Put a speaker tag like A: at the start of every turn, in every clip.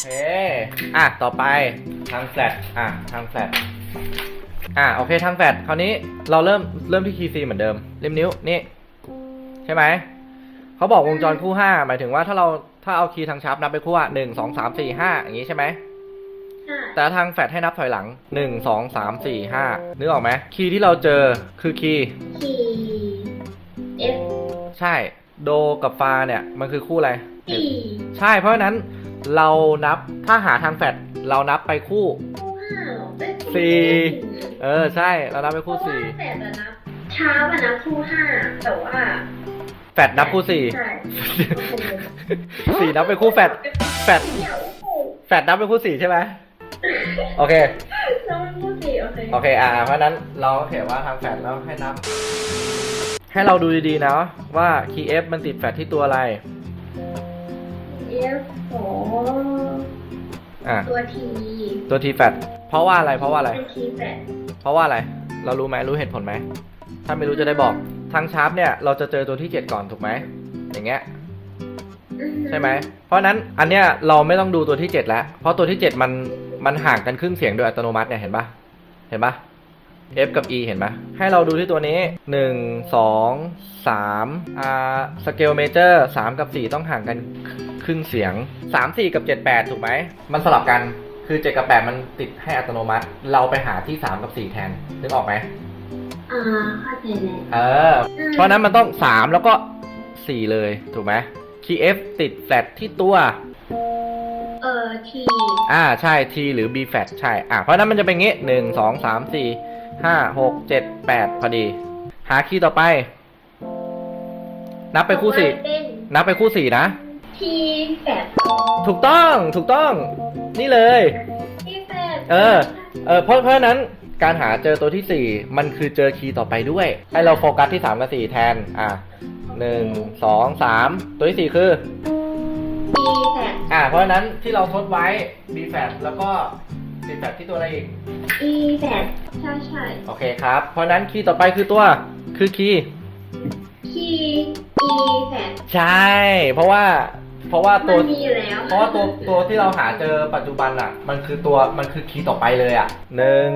A: เค อะ ต่อไปทางแฟลตอะทางแฟลตอะ โอเคทางแฟลตคราวนี้เราเริ่มเริ่มที่คีย์ซีเหมือนเดิมริมนิ้ว นี่ ใช่ไหม เขาบอกวงจรคู่ห้าหมายถึงว่าถ้าเราถ้าเอาคีย์ทางชาร์ปนับไปคู่อะหนึ่งสองสามสี่ห้าอย่างนี้ใช่ไหม
B: ค่ะ
A: แต่ทางแฟลตให้นับถอยหลังหนึ่งสองสามสี่ห้านึกออกไหมคีย์ที่เราเจอคือคีย์
B: คีย์ F
A: ใช่ โดกับฟาเนี่ย มันคือคู่อะไร
B: E
A: ใช่เพราะฉะนั้น เรานับถ้าหาทางแฟลตเรานับไปคู่
B: ห้าเหรอเป็น
A: สี่ เออใช่เรานับไปคู่สี่
B: เพราะว่าแต่ละนับเช้าอะนับคู่ห้าแต่ว่า
A: แฟลตนับคู่สี่
B: ใช่
A: สี่นับไปคู่แฟลตแฟลต
B: เดี๋ยว
A: แฟลตนับไปคู่สี่ใช่ไหมโอเค
B: เราเป็นคู่สี่โอเค
A: โอเคอ่าเพราะฉะนั้นเราก็เขียนว่าทางแฟลตแล้วให้นับ ให้เราดูดีๆนะว่าคีย์ F มันติดแฟลตที่ตัวอะไร
B: F สอง
A: อ่า
B: ตัว T
A: ตัว T แฟลตเพราะว่าอะไรเพราะว่าอะไร
B: เป็นคีย์แปด
A: เพราะว่าอะไร เรารู้ไหมรู้เหตุผลไหม ถ้าไม่รู้จะได้บอก ทางชาร์ปเนี่ยเราจะเจอตัวที่7ก่อนถูกไหม อย่างเงี้ยใช่ไหม เพราะฉะนั้นอันเนี้ยเราไม่ต้องดูตัวที่7แล้ว เพราะตัวที่7มันมันห่างกันครึ่งเสียงโดยอัตโนมัติเนี่ยเห็นปะเห็นปะ F กับ E เห็นปะให้เราดูที่ตัวนี้ 1 2 3อ่าสเกลเมเจอร์3กับ 4 ต้องห่างกันครึ่งเสียง 3 4 กับ 7 8 ถูกไหม มันสลับกันคือ 7 กับ 8 มันติดให้อัตโนมัติ เราไปหาที่ 3 กับ 4 แทน นึกออกไหม
B: อ่าเข้าใจแล้ว
A: เออ เพราะฉะนั้นมันต้อง 3 แล้วก็ 4 เลยถูกไหมคีย์ F ติดแฟลตที่ตัว
B: เอ่อ T
A: อ่าใช่ T หรือ B flat ใช่ อ่าเพราะฉะนั้นมันจะเป็นงี้หนึ่งสองสามสี่ ห้าหกเจ็ดแปดพอดี หาคีย์ต่อไป นับไปคู่สี่
B: ต่อไปเป็น
A: นับไปคู่สี่นะ
B: T แปด
A: ถูกต้องถูกต้อง นี่เลย
B: T แปด
A: เออ เออเพราะเพราะฉะนั้นการหาเจอตัวที่สี่มันคือเจอคีย์ต่อไปด้วย ให้เราโฟกัสที่สามกับสี่แทน อ่าหนึ่งสองสามตัวที่สี่คือ
B: T แปด
A: อ่าเพราะฉะนั้นที่เราทดไว้ B flat แล้วก็ B flat ที่ตัวอะไรอีก
B: E แปดใช่ใช่
A: โอเคครับ เพราะฉะนั้นคีย์ต่อไปคือตัวคือคีย์
B: T E แปด
A: ใช่ เพราะว่าเพราะว่า
B: มั
A: ตัวน
B: มีอยู่แล้ว
A: เพราะว่าตัวตัวที่เราหาเจอปัจจุบันอะ มันคือตัวมันคือคีย์ต่อไปเลยอะหนึ่ง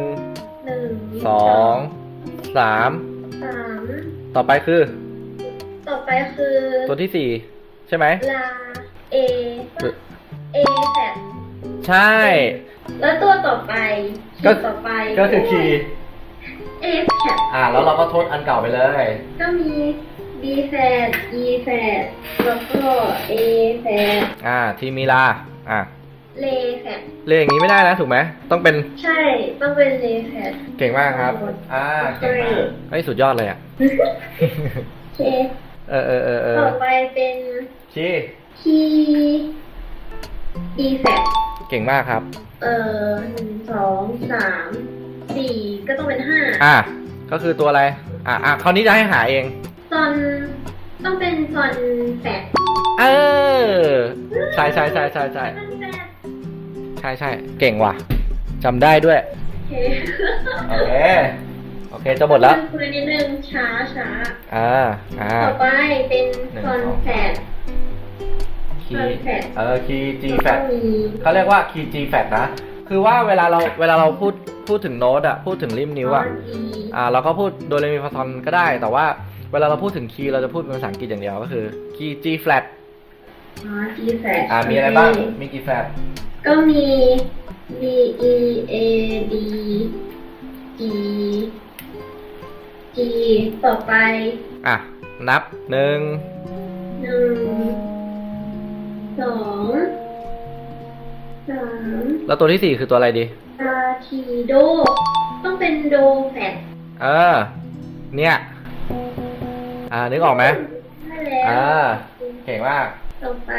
B: หนึ่ง
A: สองสาม
B: สาม
A: ต่อไปคือ
B: ต่อไปคือ
A: ตัวที่สี่ใช่ไหม
B: ลา A A แปด
A: ใช่
B: แล้วตัวต่อไป
A: ก็
B: ต่อไป
A: ก็คือคีย์
B: A แปด
A: อ่า แล้วเราก็ทดอันเก่าไปเลย
B: ก็มี B แปด E แปดแล้วก็ A แปด
A: อ่า ทีมีลา อ่า
B: เลแปด
A: เรียกอย่างนี้ไม่ได้นะถูกไหม ต้องเป็น
B: ใช่ต้องเป็นเลแพด
A: เก่งมากครับ อ่า เก่งมากเฮ้ยสุดยอดเลยอะ
B: โอเค
A: เออเออเออเออ
B: ต่อไปเป็น
A: ชี้
B: T E แปด
A: เก่งมากครับ
B: เอ่อหนึ่งสองสามสี่ก็ต้องเป็นห้า
A: อะก็คือตัวอะไร อะอะคราวนี้จะให้หาเอง
B: ซอนต้องเป็นซอนแปด
A: เออใช่ใช่ใช่ใช่ใช่
B: ซอนแปด
A: ใช่ใช่เก่งว่ะจำได้ด้วย
B: โอเค
A: โอเค โอเค จะหมดแล้ว
B: คุยนิดนึงช้าช้า
A: อ่าอ่า
B: ต่อไปเป็น
A: หนึ่ง
B: ซอน
A: สอง
B: แปด
A: คี
B: ซอน
A: ย์
B: แปด
A: เออคีย์ G
B: แล้ว
A: flat
B: ก็มี
A: เขาเรียกว่าคีย์ G flat นะ คือว่าเวลาเราเวลาเราพูดพูดถึงโน้ตอะพูดถึงริมนิ้วอะ
B: ซอน E
A: อ่าเราก็พูดโดเรมีฟาซอนก็ได้ แต่ว่าเวลาเราพูดถึงคีย์เราจะพูดเป็นภาษาอังกฤษอย่างเดียวก็คือคีย์ G flat
B: อ๋อ G แปด
A: อ่ามีอะไรบ้างมีกี่ flat
B: ก็มี B E A D G G ต่อไป
A: อะ นับหนึ่ง
B: ห
A: แล้วตัวที่สี่คือตัวอะไรดี
B: อาทีโด ต้องเป็นโดแฟด
A: เออ เนี่ย อ่า นึกออกไหม
B: ได้แล้ว
A: อ่า เก่งมาก
B: ต่อไป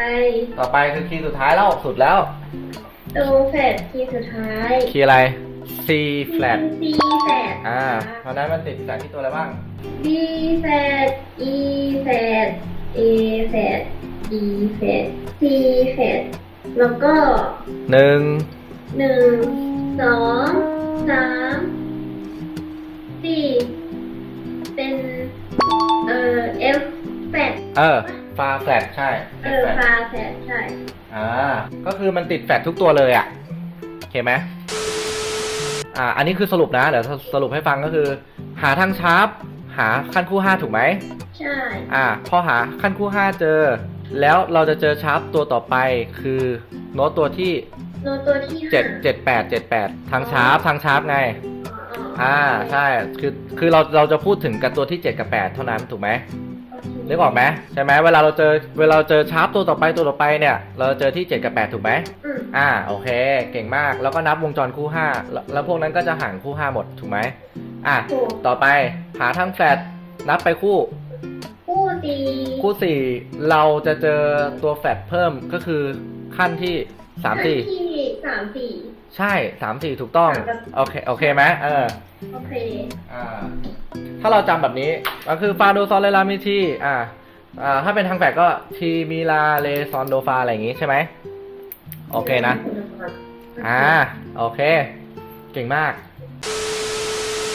A: ต่อไปคือคีย์สุดท้ายแล้วสุดแล้ว
B: โดแฟดทีสุดท้าย
A: คีย์อะไร C flat
B: C แฟด
A: อ่า เพราะฉะนั้นมันติดจากที่ตัวอะไรบ้าง
B: B แฟด E แฟด A แฟด D แฟด C แฟด แล้วก็
A: หนึ่ง
B: หนึ่งสองสามสี่เป็น เอ่อ F แฟด
A: เออฟา flat ใช่
B: เอ
A: F
B: อ
A: flat
B: ฟาแฟดใช่
A: ออ่าก็คือมันติดแฟดทุกตัวเลยอะ่ะโอเคไหมอ่า อันนี้คือสรุปนะเดี๋ยวสรุปให้ฟังก็คือ หาทางชาร์ปหาขั้นคู่5ถูกไหม
B: ใช่
A: อ่า พอหาขั้นคู่5เจอ แล้วเราจะเจอชาร์ปตัวต่อไปคือโน้ตตัวที่
B: โน้ตตัวที่
A: 7 7 8 7 8ทางชาร์ปทางชาร์ปไง
B: ห้า
A: อ่าใช่คือคือเราเราจะพูดถึงกับตัวที่7กับ8เท่านั้นถูกไหมนึกออกไหมใช่ไหมเวลาเราเจอเวลาเราเจอชาร์ปตัวต่อไปตัวต่อไปเนี่ย เราจะเจอที่7กับ8ถูกไหม
B: อืม
A: อ่าโอเค เก่งมากแล้วก็นับวงจรคู่5แล้วแล้วพวกนั้นก็จะห่างคู่5หมดถูกไหมอะ
B: ถูก
A: ต่อไปหาทั้งแฟลตนับไปคู่
B: คู่ตี
A: คู่4เราจะเจอตัวแฟลตเพิ่มก็คือขั้นที่3
B: ขั้น
A: 4
B: ที่สามสี่
A: ใช่3 4ถูกต้อง
B: ครับ
A: โอเค โอเคไหมเออ
B: โอเค
A: อ่า ถ้าเราจำแบบนี้ก็คือฟาโดซอลเลลามิทีอ่า อ่า ถ้าเป็นทางแฟลตก็ทีมีลาเลซอนโดฟาอะไรอย่างงี้ใช่ไหม โอเคนะ อ่า โอเค เก่งมาก